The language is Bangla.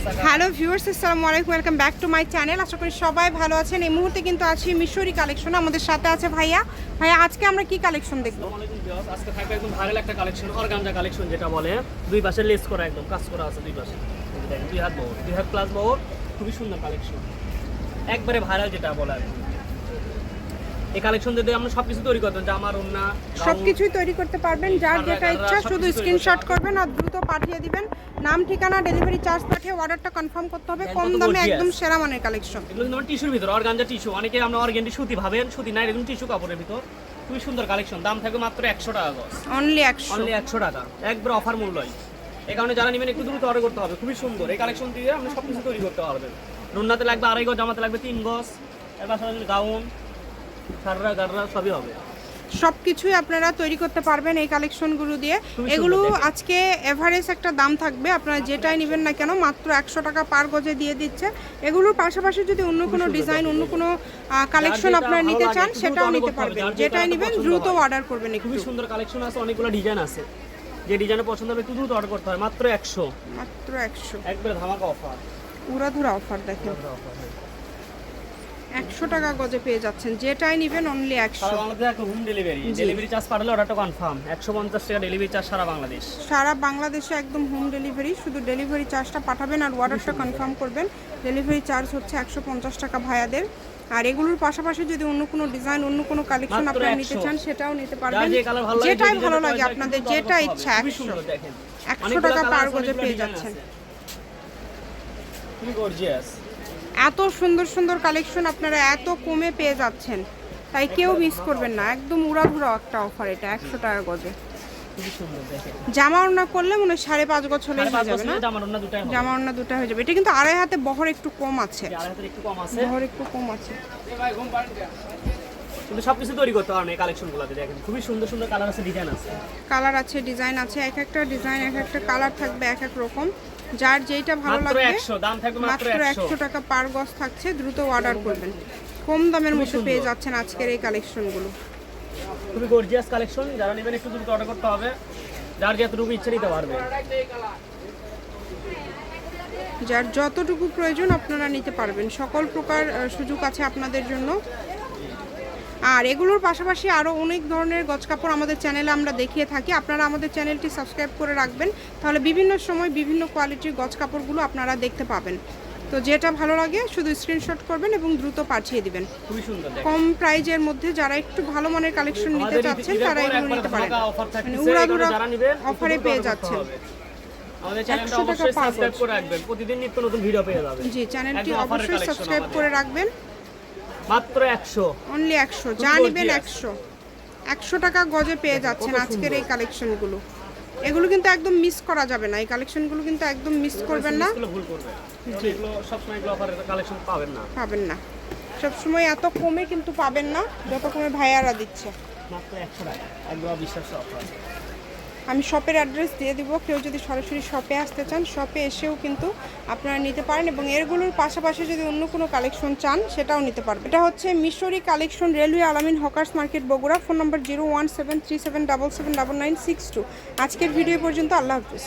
হ্যালো ভিউয়ার্স আসসালামু আলাইকুম welcome back to my channel আশা করি সবাই ভালো আছেন। এই মুহূর্তে কিন্তু আছি মিশরি কালেকশন আমাদের সাথে আছে ভাইয়া। ভাইয়া, আজকে আমরা কি কালেকশন দেখব? আজকে থাকবে একদম ভাইরাল একটা কালেকশন অর্গানজা কালেকশন যেটা বলে। দুই পাশে লেস করা একদম, কাজ করা আছে দুই পাশে। দুই হাত বহর দুই হাত প্লাস বহর খুবই সুন্দর কালেকশন একবারে ভাইরাল যেটা বলে আর কি। এই কালেকশন যদি আমরা সবকিছু তৈরি করতাম জামার ওন্না সবকিছুই তৈরি করতে পারবেন যার যেটা ইচ্ছা শুধু স্ক্রিনশট করবেন আর দ্রুত পাঠিয়ে দিবেন। নাম ঠিকানা ডেলিভারি চার্জ পাঠিয়ে অর্ডারটা কনফার্ম করতে হবে। কম দামে একদম সেরা মানের কালেকশন এগুলো কিন্তু টিস্যুর ভিতর অর্গানজা টিস্যু অনেকে আমরা অর্গেন্ডি সুতি ভাবেন সুতি নাই এরকম টিস্যু কাপড়ের ভিতর। খুবই সুন্দর কালেকশন দাম থাকবে মাত্র একশো টাকা গজ অনলি একশো। অনলি একশো টাকা একবার অফার মূল্যই। এই কারণে যারা নেবেন একটু দ্রুত অর্ডার করতে হবে খুবই সুন্দর। এই কালেকশন দিয়ে আপনি সব কিছু তৈরি করতে পারবেন। রুন্নাতে লাগবে আড়াই গজ জামাতে লাগবে তিন গজ এর পাশাপাশি গাউন। সাররা গাররা সবই হবে। সব কিছুই আপনারা তৈরি করতে পারবেন এই কালেকশনগুলো দিয়ে। এগুলো আজকে এভারেজ একটা দাম থাকবে আপনারা যেটাই নেবেন না কেন মাত্র একশো টাকা পার গজে দিয়ে দিচ্ছে। এগুলোর পাশাপাশি যদি অন্য কোনো ডিজাইন অন্য কোনো কালেকশন আপনারা নিতে চান সেটাও নিতে পারবেন। যেটাই নেবেন দ্রুত অর্ডার করবেন খুবই সুন্দর কালেকশন আছে অনেকগুলো ডিজাইন আছে। যে ডিজাইনে পছন্দ হবে একটু দ্রুত অর্ডার করতে হয় মাত্র একশো। মাত্র একশো। একবারে ধামাকা অফার উড়াধুরা অফার দেখেন। একশো টাকা গজে পেয়ে যাচ্ছেন। যেটাই নেবেন অনলি একশো। সারা বাংলাদেশে হোম ডেলিভারি ডেলিভারি চার্জ পাঠালে অর্ডারটা কনফার্ম একশো পঞ্চাশ টাকা ডেলিভারি চার্জ সারা বাংলাদেশ। সারা বাংলাদেশে একদম হোম ডেলিভারি শুধু ডেলিভারি চার্জটা পাঠাবেন আর অর্ডারটা কনফার্ম করবেন। ডেলিভারি চার্জ হচ্ছে একশো পঞ্চাশ টাকা ভাইয়াদের। আর এগুলোর পাশাপাশি যদি অন্য কোনো ডিজাইন অন্য কোনো কালেকশন আপনারা নিতে চান সেটাও নিতে পারবেন। যেটাই ভালো লাগে আপনাদের যেটা ইচ্ছা একশো। একশো টাকা পার গজে পেয়ে যাচ্ছেন। গর্জিয়াস এত সুন্দর সুন্দর কালেকশন আপনারা এত কমে পেয়ে যাচ্ছেন তাই কেউ মিস করবেন না। একদম উড়াধুরা একটা অফার এটা একশো টাকা গজে। জামা ওড়না করলে মনে হয় সাড়ে পাঁচ গজ হয়ে যাবে না? হবে। জামা ওড়না দুটো হয়ে যাবে। এটা কিন্তু আড়াই হাতে বহর একটু কম আছে। একটু কম আছে। বহর একটু কম আছে। কিন্তু সবকিছু তৈরি করতে পারবেন এই কালেকশনগুলোতে দেখেন। খুবই সুন্দর সুন্দর কালার আছে ডিজাইন আছে। কালার আছে ডিজাইন আছে এক একটা ডিজাইন এক একটা কালার থাকবে এক এক রকম। যার যেইটা ভালো লাগবে মাত্র একশো। একশো টাকা পার গজ থাকছে দ্রুত অর্ডার করবেন। কম দামের মধ্যে পেয়ে যাচ্ছেন আজকের এই কালেকশনগুলো খুবই গর্জিয়াস কালেকশন যারা নেবেন একটু দ্রুত অর্ডার করতে হবে। যার যতটুকু ইচ্ছে নিতে পারবে। যার যতটুকু প্রয়োজন আপনারা নিতে পারবেন। সকল প্রকার সুযোগ আছে আপনাদের জন্য। আর এগুলোর পাশাপাশি আরও অনেক ধরনের গজ কাপড় আমাদের চ্যানেলে আমরা দেখিয়ে থাকি। আপনারা আমাদের চ্যানেলটি সাবস্ক্রাইব করে রাখবেন তাহলে বিভিন্ন সময় বিভিন্ন কোয়ালিটির গজ কাপড়গুলো আপনারা দেখতে পাবেন। তো যেটা ভালো লাগে শুধু স্ক্রিনশট করবেন এবং দ্রুত পাঠিয়ে দিবেন। কম প্রাইজের মধ্যে যারা একটু ভালো মানের কালেকশন নিতে চাচ্ছেন তারা এগুলো নিতে পারেন। মানে একটু অফারে পেয়ে যাচ্ছেন। হবে। আমাদের চ্যানেলটা অবশ্যই সাবস্ক্রাইব করে রাখবেন। প্রতিদিন নিত্য নতুন ভিডিও পেয়ে যাবেন। জি চ্যানেলটি অবশ্যই সাবস্ক্রাইব করে রাখবেন। মাত্র একশো। অনলি একশো যা নেবেন gorgeous। একশো। একশো টাকা গজে পেয়ে যাচ্ছেন আজকের এই কালেকশনগুলো। এগুলো কিন্তু একদম মিস করা যাবে না। এই কালেকশনগুলো কিন্তু একদম মিস করবেন না। ভুল করবে। কারণ এগুলো সবসময় এগুলো অফারের কালেকশন পাবেন না। পাবেন না। সবসময় এত কমে কিন্তু পাবেন না যত কমে ভাইয়ারা দিচ্ছে। মাত্র একশো টাকা। একদম বিশ্বাস অফার আমি শপের অ্যাড্রেস দিয়ে দিব। কেউ যদি সরাসরি শপে আসতে চান শপে এসেও কিন্তু আপনারা নিতে পারেন এবং এরগুলোর পাশাপাশি যদি অন্য কোনো কালেকশন চান, সেটাও নিতে পারবেন। এটা হচ্ছে Mishri collection railway Alamin hawkers market Bogura phone number zero one seven three seven double seven double nine six two আজকের ভিডিও পর্যন্ত, আল্লাহ হাফিজ।